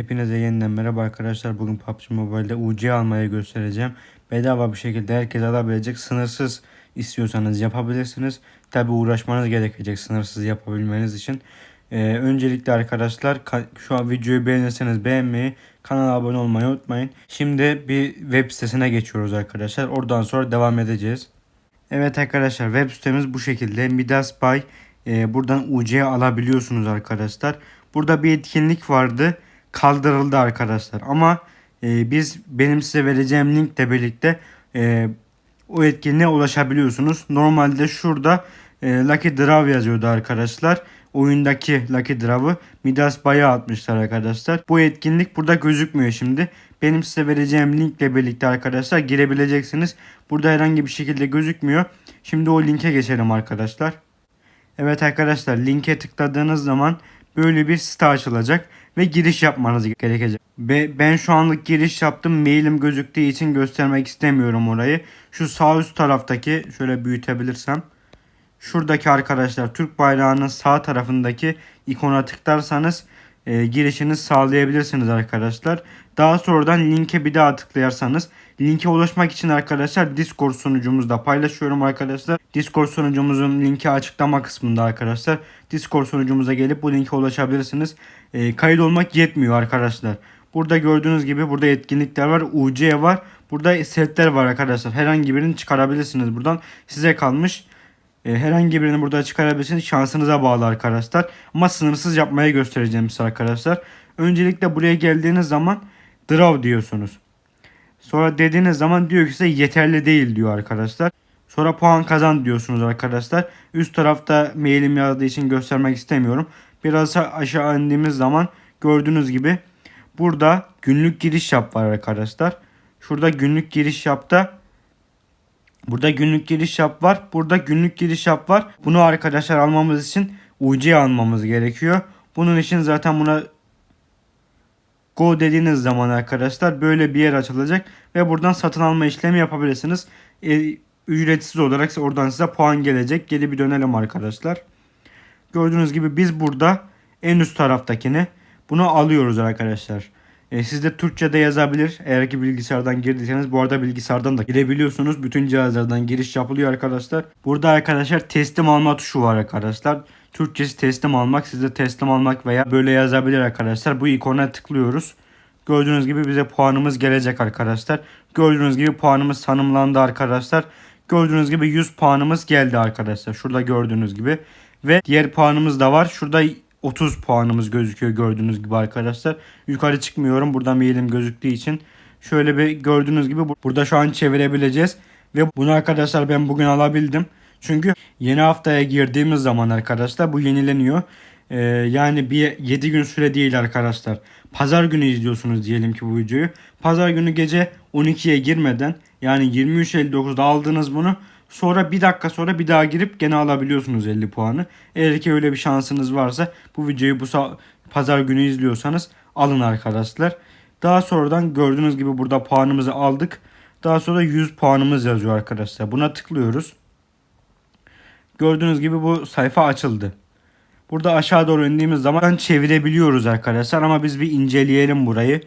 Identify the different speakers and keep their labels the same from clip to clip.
Speaker 1: Hepinize yeniden merhaba arkadaşlar. Bugün PUBG Mobile'de UC almayı göstereceğim. Bedava bir şekilde herkes alabilecek. Sınırsız istiyorsanız yapabilirsiniz. Tabi uğraşmanız gerekecek sınırsız yapabilmeniz için. Ee, öncelikle arkadaşlar ka- şu an videoyu beğenirseniz beğenmeyi, kanala abone olmayı unutmayın. Şimdi bir web sitesine geçiyoruz arkadaşlar. Oradan sonra devam edeceğiz. Evet arkadaşlar web sitemiz bu şekilde. Midas Buy. Ee, buradan UC alabiliyorsunuz arkadaşlar. Burada bir etkinlik vardı. Kaldırıldı arkadaşlar. Ama e, biz benim size vereceğim linkle birlikte e, o etkinliğe ulaşabiliyorsunuz. Normalde şurada e, Lucky Draw yazıyordu arkadaşlar. Oyundaki Lucky Draw'ı Midas Buy'a atmışlar arkadaşlar. Bu etkinlik burada gözükmüyor şimdi. Benim size vereceğim linkle birlikte arkadaşlar girebileceksiniz. Burada herhangi bir şekilde gözükmüyor. Şimdi o linke geçelim arkadaşlar. Evet arkadaşlar linke tıkladığınız zaman böyle bir site açılacak ve giriş yapmanız gerekecek. Be- ben şu anlık giriş yaptım. Mailim gözüktüğü için göstermek istemiyorum orayı. Şu sağ üst taraftaki şöyle büyütebilirsem. Şuradaki arkadaşlar Türk bayrağının sağ tarafındaki ikona tıklarsanız e, girişiniz sağlayabilirsiniz arkadaşlar. Daha sonradan linke bir daha tıklarsanız linke ulaşmak için arkadaşlar Discord sunucumuzda paylaşıyorum arkadaşlar. Discord sunucumuzun linki açıklama kısmında arkadaşlar. Discord sunucumuza gelip bu linke ulaşabilirsiniz. E, kayıt olmak yetmiyor arkadaşlar. Burada gördüğünüz gibi burada etkinlikler var. UC var. Burada setler var arkadaşlar. Herhangi birini çıkarabilirsiniz buradan. Size kalmış. E, herhangi birini burada çıkarabilirsiniz. Şansınıza bağlı arkadaşlar. Ama sınırsız yapmaya göstereceğim size arkadaşlar. Öncelikle buraya geldiğiniz zaman draw diyorsunuz. Sonra dediğiniz zaman diyor ki size yeterli değil diyor arkadaşlar. Sonra puan kazan diyorsunuz arkadaşlar. Üst tarafta mailim yazdığı için göstermek istemiyorum. Biraz aşağı indiğimiz zaman gördüğünüz gibi burada günlük giriş yap var arkadaşlar. Şurada günlük giriş yapta Burada günlük giriş yap var. Burada günlük giriş yap var. Bunu arkadaşlar almamız için UC almamız gerekiyor. Bunun için zaten buna Go dediğiniz zaman arkadaşlar böyle bir yer açılacak ve buradan satın alma işlemi yapabilirsiniz. E, ücretsiz olarak oradan size puan gelecek. Geri bir dönelim arkadaşlar. Gördüğünüz gibi biz burada en üst taraftakini bunu alıyoruz arkadaşlar. E, siz de Türkçe'de yazabilir. Eğer ki bilgisayardan girdiyseniz bu arada bilgisayardan da girebiliyorsunuz. Bütün cihazlardan giriş yapılıyor arkadaşlar. Burada arkadaşlar teslim alma tuşu var arkadaşlar. Türkçesi teslim almak. Siz de teslim almak veya böyle yazabilir arkadaşlar. Bu ikona tıklıyoruz. Gördüğünüz gibi bize puanımız gelecek arkadaşlar. Gördüğünüz gibi puanımız tanımlandı arkadaşlar. Gördüğünüz gibi 100 puanımız geldi arkadaşlar. Şurada gördüğünüz gibi. Ve diğer puanımız da var. Şurada 30 puanımız gözüküyor gördüğünüz gibi arkadaşlar. Yukarı çıkmıyorum. Buradan mailim gözüktüğü için. Şöyle bir gördüğünüz gibi burada şu an çevirebileceğiz. Ve bunu arkadaşlar ben bugün alabildim. Çünkü yeni haftaya girdiğimiz zaman arkadaşlar bu yenileniyor. Ee, yani bir 7 gün süre değil arkadaşlar. Pazar günü izliyorsunuz diyelim ki bu videoyu. Pazar günü gece 12'ye girmeden yani 23.59'da aldınız bunu. Sonra bir dakika sonra bir daha girip gene alabiliyorsunuz 50 puanı. Eğer ki öyle bir şansınız varsa bu videoyu bu pazar günü izliyorsanız alın arkadaşlar. Daha sonradan gördüğünüz gibi burada puanımızı aldık. Daha sonra 100 puanımız yazıyor arkadaşlar. Buna tıklıyoruz. Gördüğünüz gibi bu sayfa açıldı. Burada aşağı doğru indiğimiz zaman çevirebiliyoruz arkadaşlar ama biz bir inceleyelim burayı.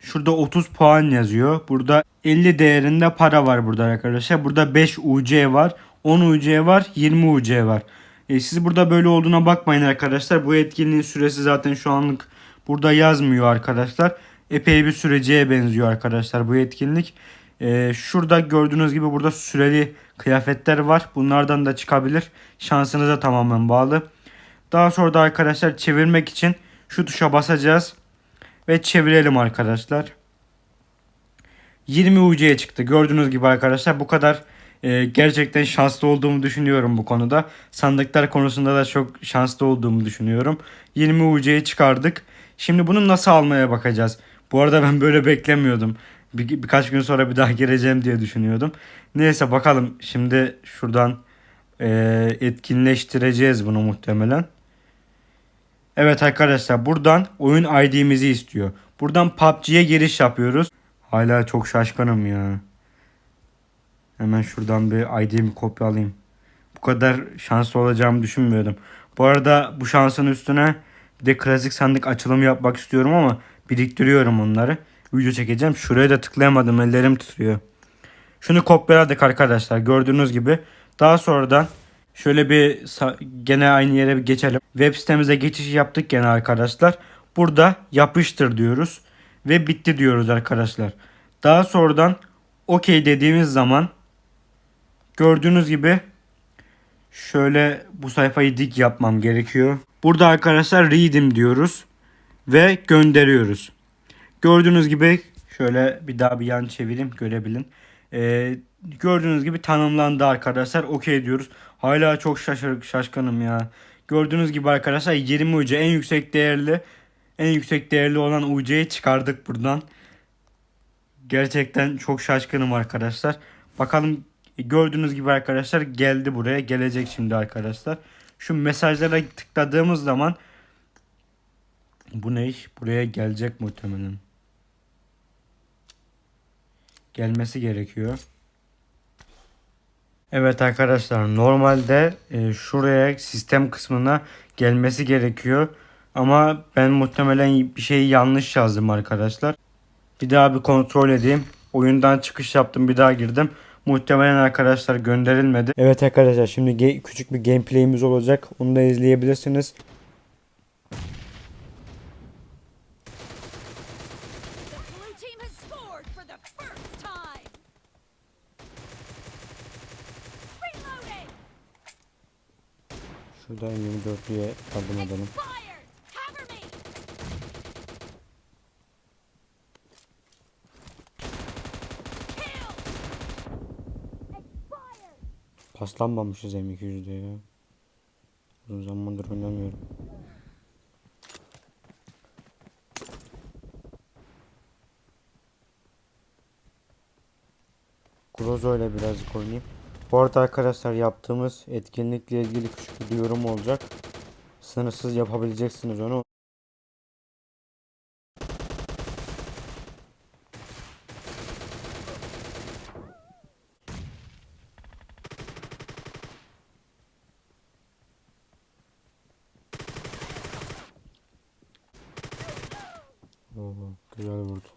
Speaker 1: Şurada 30 puan yazıyor. Burada 50 değerinde para var burada arkadaşlar. Burada 5 UC var. 10 UC var. 20 UC var. E, siz burada böyle olduğuna bakmayın arkadaşlar. Bu etkinliğin süresi zaten şu anlık burada yazmıyor arkadaşlar. Epey bir süreciye benziyor arkadaşlar bu etkinlik. E, şurada gördüğünüz gibi burada süreli kıyafetler var. Bunlardan da çıkabilir. Şansınıza tamamen bağlı. Daha sonra da arkadaşlar çevirmek için şu tuşa basacağız. Ve çevirelim arkadaşlar. 20 UC'ye çıktı. Gördüğünüz gibi arkadaşlar bu kadar e, gerçekten şanslı olduğumu düşünüyorum bu konuda. Sandıklar konusunda da çok şanslı olduğumu düşünüyorum. 20 UC'ye çıkardık. Şimdi bunu nasıl almaya bakacağız. Bu arada ben böyle beklemiyordum. Bir, birkaç gün sonra bir daha gireceğim diye düşünüyordum. Neyse bakalım. Şimdi şuradan e, etkinleştireceğiz bunu muhtemelen. Evet arkadaşlar buradan oyun ID'mizi istiyor. Buradan PUBG'ye giriş yapıyoruz. Hala çok şaşkınım ya. Hemen şuradan bir ID'mi kopyalayayım. Bu kadar şanslı olacağımı düşünmüyordum. Bu arada bu şansın üstüne bir de klasik sandık açılımı yapmak istiyorum ama Biriktiriyorum onları. Video çekeceğim. Şuraya da tıklayamadım. Ellerim titriyor. Şunu kopyaladık arkadaşlar. Gördüğünüz gibi. Daha sonradan şöyle bir gene aynı yere bir geçelim. Web sitemize geçiş yaptık gene arkadaşlar. Burada yapıştır diyoruz. Ve bitti diyoruz arkadaşlar. Daha sonradan OK dediğimiz zaman gördüğünüz gibi şöyle bu sayfayı dik yapmam gerekiyor. Burada arkadaşlar read'im diyoruz ve gönderiyoruz. Gördüğünüz gibi şöyle bir daha bir yan çevireyim görebilin. Ee, gördüğünüz gibi tanımlandı arkadaşlar. Okey diyoruz. Hala çok şaşır, şaşkınım ya. Gördüğünüz gibi arkadaşlar 20 UC en yüksek değerli en yüksek değerli olan UC'yi çıkardık buradan. Gerçekten çok şaşkınım arkadaşlar. Bakalım gördüğünüz gibi arkadaşlar geldi buraya. Gelecek şimdi arkadaşlar. Şu mesajlara tıkladığımız zaman bu ne iş? Buraya gelecek muhtemelen. Gelmesi gerekiyor. Evet arkadaşlar normalde e, şuraya sistem kısmına gelmesi gerekiyor. Ama ben muhtemelen bir şeyi yanlış yazdım arkadaşlar. Bir daha bir kontrol edeyim. Oyundan çıkış yaptım bir daha girdim. Muhtemelen arkadaşlar gönderilmedi. Evet arkadaşlar şimdi küçük bir gameplay'imiz olacak. Onu da izleyebilirsiniz. Şuradan 24'lüye yardım edelim.
Speaker 2: Expired. Cover me. Kill. Expired.
Speaker 1: Paslanmamışız M200'de ya. Uzun zamandır oynamıyorum. Grozo ile birazcık oynayayım. Bu arada arkadaşlar yaptığımız etkinlikle ilgili küçük bir duyurum olacak. Sınırsız yapabileceksiniz onu. Oo, güzel vurdu.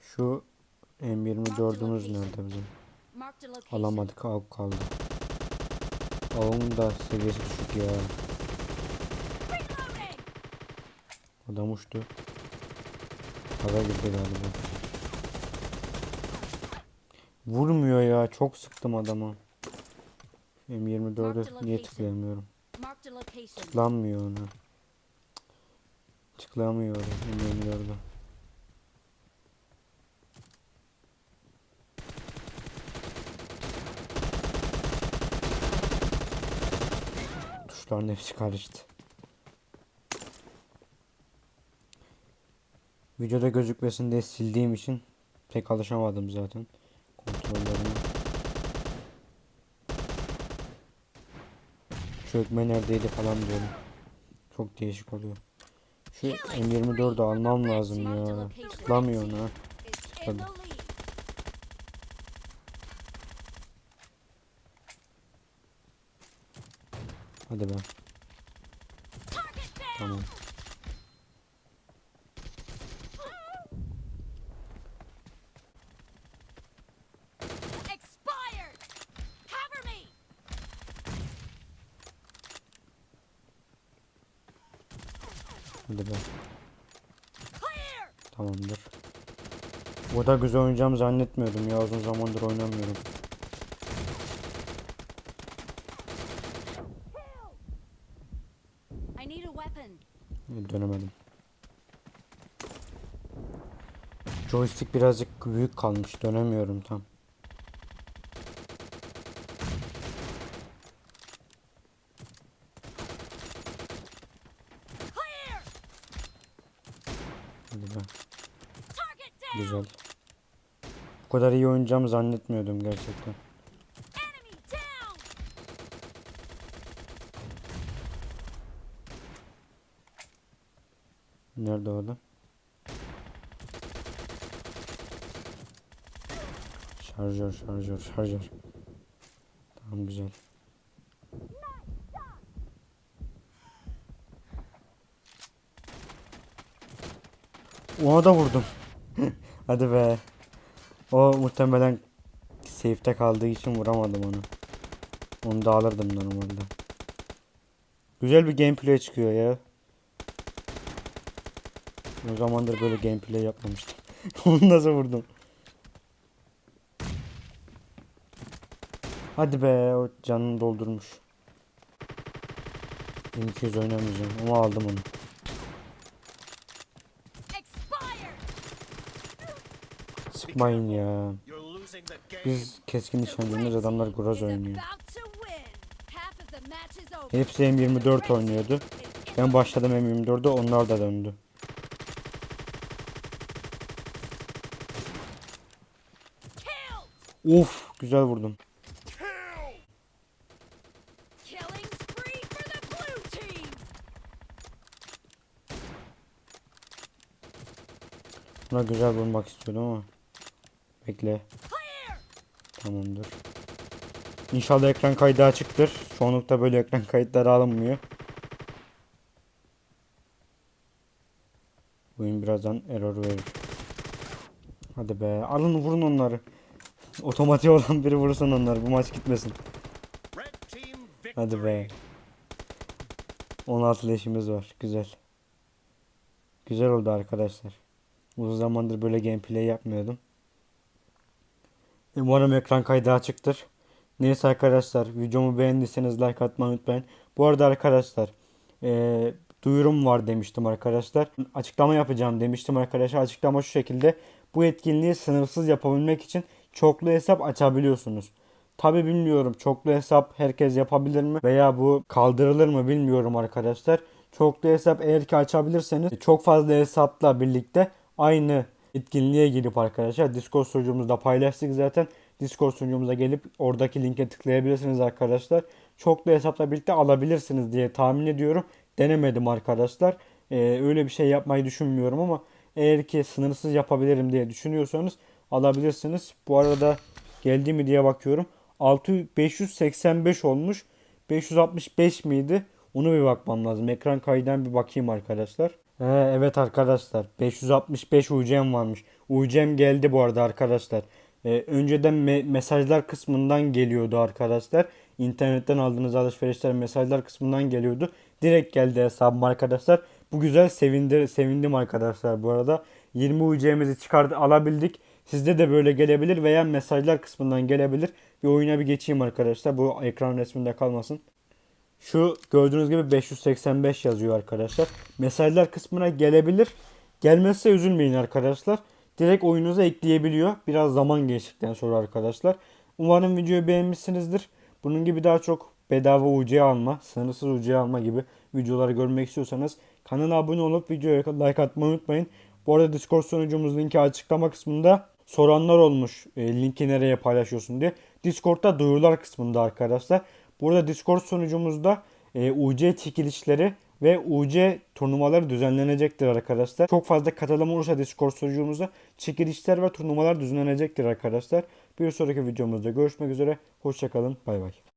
Speaker 1: Şu M24'ümüz nerede bizim? Alamadık av kaldı. Avın da seviyesi düşük ya. Adam uçtu. Hava gitti galiba. Vurmuyor ya. Çok sıktım adama. M24'e niye tıklayamıyorum? Tıklanmıyor ona. Tıklamıyor M24'e. Tuşların hepsi karıştı. Videoda gözükmesin diye sildiğim için pek alışamadım zaten kontrollerine. Çökme neredeydi falan diyorum. Çok değişik oluyor. Şu M24'ü almam lazım ya. Tıklamıyor ona.
Speaker 2: Is
Speaker 1: Hadi be. Tamam.
Speaker 2: Expired. Cover me.
Speaker 1: Hadi be. Tamamdır. O da güzel oynayacağım zannetmiyordum ya uzun zamandır oynamıyorum. Dönemedim. Joystick birazcık büyük kalmış. Dönemiyorum tam. Güzel. Bu kadar iyi oynayacağımı zannetmiyordum gerçekten. Nerede o adam? Şarjör, şarjör, şarjör. Tamam güzel. Ona da vurdum. Hadi be. O muhtemelen safe'te kaldığı için vuramadım onu. Onu da alırdım normalde. Güzel bir gameplay çıkıyor ya. O zamandır böyle gameplay yapmamıştım. Onu nasıl vurdum? Hadi be o canını doldurmuş. 1200 oynamayacağım ama aldım onu. Sıkmayın ya. Biz keskin nişancıyız adamlar Groz oynuyor. Hepsi M24 oynuyordu. Ben başladım M24'de onlar da döndü. Uf güzel vurdum. Buna güzel vurmak istiyordum ama. Bekle. Tamamdır. İnşallah ekran kaydı açıktır. Çoğunlukta böyle ekran kayıtları alınmıyor. Oyun birazdan error verir. Hadi be. Alın vurun onları. Otomatik olan biri vursun onları. Bu maç gitmesin. Hadi be. 16 leşimiz var. Güzel. Güzel oldu arkadaşlar. Uzun zamandır böyle gameplay yapmıyordum. Umarım ekran kaydı açıktır. Neyse arkadaşlar videomu beğendiyseniz like atmayı unutmayın. Bu arada arkadaşlar eee, duyurum var demiştim arkadaşlar. Açıklama yapacağım demiştim arkadaşlar. Açıklama şu şekilde. Bu etkinliği sınırsız yapabilmek için çoklu hesap açabiliyorsunuz. Tabi bilmiyorum çoklu hesap herkes yapabilir mi veya bu kaldırılır mı bilmiyorum arkadaşlar. Çoklu hesap eğer ki açabilirseniz çok fazla hesapla birlikte aynı etkinliğe girip arkadaşlar Discord sunucumuzda paylaştık zaten. Discord sunucumuza gelip oradaki linke tıklayabilirsiniz arkadaşlar. Çoklu hesapla birlikte alabilirsiniz diye tahmin ediyorum. Denemedim arkadaşlar. Ee, öyle bir şey yapmayı düşünmüyorum ama eğer ki sınırsız yapabilirim diye düşünüyorsanız alabilirsiniz. Bu arada geldi mi diye bakıyorum. 6 585 olmuş. 565 miydi? Onu bir bakmam lazım. Ekran kaydından bir bakayım arkadaşlar. Ee, evet arkadaşlar. 565 UCM varmış. UCM geldi bu arada arkadaşlar. Ee, önceden me- mesajlar kısmından geliyordu arkadaşlar. İnternetten aldığınız alışverişler mesajlar kısmından geliyordu. Direkt geldi hesabım arkadaşlar. Bu güzel sevindir sevindim arkadaşlar bu arada. 20 UC'mizi çıkardı alabildik. Sizde de böyle gelebilir veya mesajlar kısmından gelebilir. Bir oyuna bir geçeyim arkadaşlar. Bu ekran resminde kalmasın. Şu gördüğünüz gibi 585 yazıyor arkadaşlar. Mesajlar kısmına gelebilir. Gelmezse üzülmeyin arkadaşlar. Direkt oyunuza ekleyebiliyor. Biraz zaman geçtikten sonra arkadaşlar. Umarım videoyu beğenmişsinizdir. Bunun gibi daha çok bedava UC alma, sınırsız UC alma gibi videoları görmek istiyorsanız kanala abone olup videoya like atmayı unutmayın. Bu arada Discord sunucumuz linki açıklama kısmında soranlar olmuş e, linki nereye paylaşıyorsun diye. Discord'da duyurular kısmında arkadaşlar. Burada Discord sunucumuzda e, UC çekilişleri ve UC turnuvaları düzenlenecektir arkadaşlar. Çok fazla katılım olursa Discord sunucumuzda çekilişler ve turnuvalar düzenlenecektir arkadaşlar. Bir sonraki videomuzda görüşmek üzere. Hoşçakalın. Bay bay.